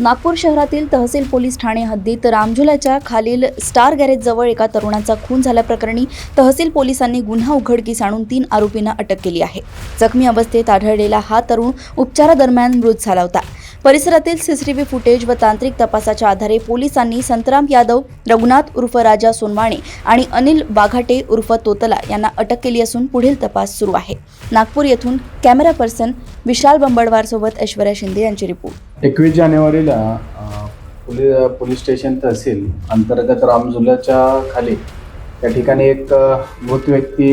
नागपूर शहरातील तहसील पोलीस ठाणे हद्दीत रामझुलाच्या खालील स्टार गॅरेजजवळ एका तरुणाचा खून झाल्याप्रकरणी तहसील पोलिसांनी गुन्हा उघडकीस आणून तीन आरोपींना अटक केली आहे. जखमी अवस्थेत आढळलेला हा तरुण उपचारादरम्यान मृत झाला होता. परिसरातील सीसीटीव्ही फुटेज व तांत्रिक तपासाच्या आधारे पोलिसांनी संतराम यादव रघुनाथ उर्फ राजा सोनवाणे आणि अनिल बाघाटे उर्फ तोतला यांना अटक केली असून पुढील तपास सुरू आहे. नागपूर येथून कॅमेरा पर्सन विशाल बंबडवार सोबत ऐश्वर्या शिंदे यांची रिपोर्ट. एकवीस जानेवारीला पोलीस पोलीस स्टेशन तहसील अंतर्गत रामझुल्याच्या खाली त्या ठिकाणी एक मृत व्यक्ती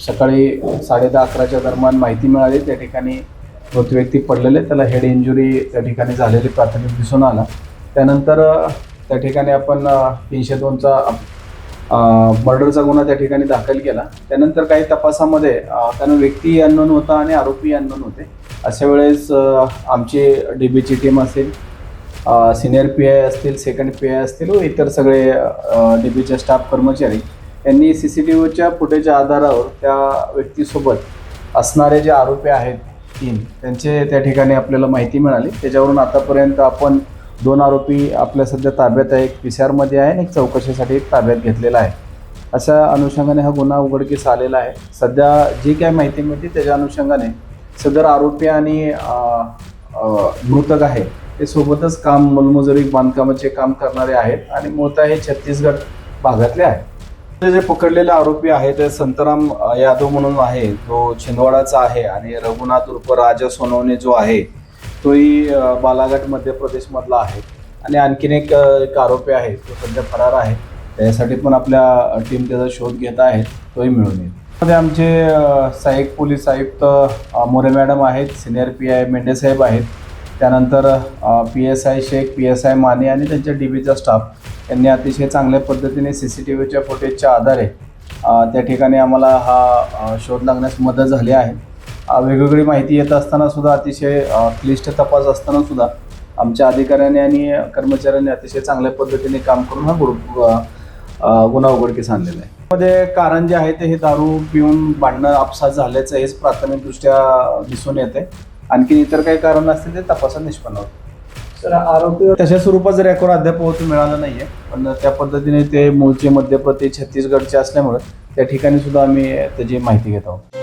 सकाळी साडे दहा अकराच्या दरम्यान माहिती मिळाली. त्या ठिकाणी मृत व्यक्ती पडलेले त्याला हेड इंजुरी त्या ठिकाणी झालेली प्राथमिक दिसून आला. त्यानंतर त्या ठिकाणी आपण तीनशे दोनचा मर्डरचा गुन्हा त्या ठिकाणी दाखल केला. त्यानंतर काही तपासामध्ये त्यानं कारण व्यक्ती अननोन होता आणि आरोपी अननोन होते. अशा वेळेस आमची डी बीची टीम असेल सिनियर पी आय असतील सेकंड पी आय असतील व इतर सगळे डी बीचे स्टाफ कर्मचारी यांनी सी सी टी व्हीच्या फुटेजच्या आधारावर त्या व्यक्तीसोबत असणारे जे आरोपी आहेत तीन त्यांचे त्या ठिकाणी आपल्याला माहिती मिळाली. त्याच्यावरून आतापर्यंत आपण दोन आरोपी आपल्या सध्या ताब्यात आहे एक पी सी आरमध्ये आहे आणि एक चौकशीसाठी एक ताब्यात घेतलेला आहे. अशा अनुषंगाने हा गुन्हा उघडकीस आलेला आहे. सध्या जी काय माहिती मिळते त्याच्या अनुषंगाने सदर आरोपी आणि मृतक आहे. ते सोबतच काम मलमजुरी बांधकामाचे काम करणारे आहेत आणि मूळतः हे छत्तीसगड भागातले आहेत. ते जे पकडलेले आरोपी आहे ते संतराम यादव म्हणून आहे. तो छिंदवाडाचा आहे आणि रघुनाथ उर्फ राजा सोनवणे जो आहे तोही बालाघाट मध्य प्रदेशमधला आहे. आणि आणखीन एक एक आरोपी आहे तो सध्या फरार आहे. त्यासाठी पण आपल्या टीम त्याचा शोध घेत आहे तोही मिळून येईल. मध्ये आमचे सहाय्यक पोलीस आयुक्त मोरे मॅडम आहेत सिनियर पी आय मेंढे साहेब आहेत. त्यानंतर P S I Sheikh P S I Mane आणि त्यांच्या डी बीचा स्टाफ. यांनी अतिशय चांगल्या पद्धतीने सी सी टी व्हीच्या फुटेजच्या आधारे त्या ठिकाणी आम्हाला हा शोध लागण्यास मदत झाली आहे. वेगवेगळी माहिती येत असताना सुद्धा अतिशय क्लिष्ट तपास असताना सुद्धा आमच्या अधिकाऱ्यांनी आणि कर्मचाऱ्यांनी अतिशय चांगल्या पद्धतीने काम करून हा गुरु गुन्हा उघडकीस आणलेला आहे. मध्ये कारण जे आहे ते हे दारू पिऊन भांडणं आपसात झाल्याचं हेच प्राथमिकदृष्ट्या दिसून येते आणखी इतर काही कारण असतील ते तपासात निष्पन्न होतं. सर आरोपी तशा स्वरूपाचं रेकॉर्ड अद्याप होत मिळालं नाहीये पण त्या पद्धतीने ते मूळचे मध्य प्रदेश छत्तीसगडचे असल्यामुळे त्या ठिकाणी सुद्धा आम्ही त्याची माहिती घेत आहोत.